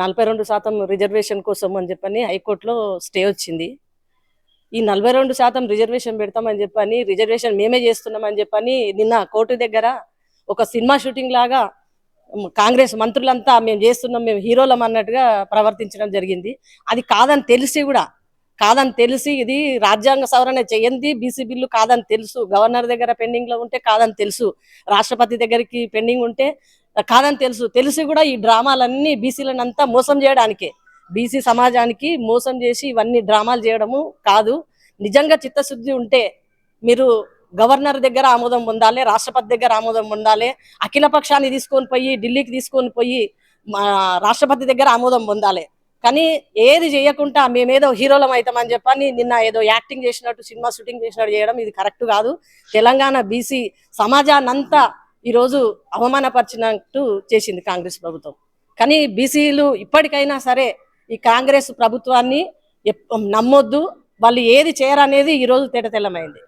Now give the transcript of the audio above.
నలభై రెండు శాతం రిజర్వేషన్ కోసం అని చెప్పని హైకోర్టులో స్టే వచ్చింది. ఈ నలభై రెండు శాతం రిజర్వేషన్ పెడతామని చెప్పని రిజర్వేషన్ మేమే చేస్తున్నామని చెప్పని నిన్న కోర్టు దగ్గర ఒక సినిమా షూటింగ్ లాగా కాంగ్రెస్ మంత్రులంతా మేము చేస్తున్నాం మేము హీరోలం అన్నట్టుగా ప్రవర్తించడం జరిగింది. అది కాదని తెలిసి కూడా కాదని తెలిసి ఇది రాజ్యాంగ సవరణ చేయండి బీసీ బిల్లు కాదని తెలుసు గవర్నర్ దగ్గర పెండింగ్లో ఉంటే కాదని తెలుసు రాష్ట్రపతి దగ్గరికి పెండింగ్ ఉంటే కాదని తెలుసు. తెలిసి కూడా ఈ డ్రామాలన్నీ బీసీలను అంతా మోసం చేయడానికే. బీసీ సమాజానికి మోసం చేసి ఇవన్నీ డ్రామాలు చేయడము కాదు. నిజంగా చిత్తశుద్ధి ఉంటే మీరు గవర్నర్ దగ్గర ఆమోదం పొందాలి రాష్ట్రపతి దగ్గర ఆమోదం పొందాలి అఖిల పక్షాన్ని తీసుకొని పోయి ఢిల్లీకి తీసుకొని పోయి మా రాష్ట్రపతి దగ్గర ఆమోదం పొందాలి. కానీ ఏది చేయకుండా మేమేదో హీరోలం అవుతామని చెప్పని నిన్న ఏదో యాక్టింగ్ చేసినట్టు సినిమా షూటింగ్ చేసినట్టు చేయడం ఇది కరెక్ట్ కాదు. తెలంగాణ బీసీ సమాజాన్నంతా ఈరోజు అవమానపరిచినట్టు చేసింది కాంగ్రెస్ ప్రభుత్వం. కానీ బీసీలు ఇప్పటికైనా సరే ఈ కాంగ్రెస్ ప్రభుత్వాన్ని నమ్మొద్దు. వాళ్ళు ఏది చేయరనేది ఈరోజు తేటతెల్లమైంది.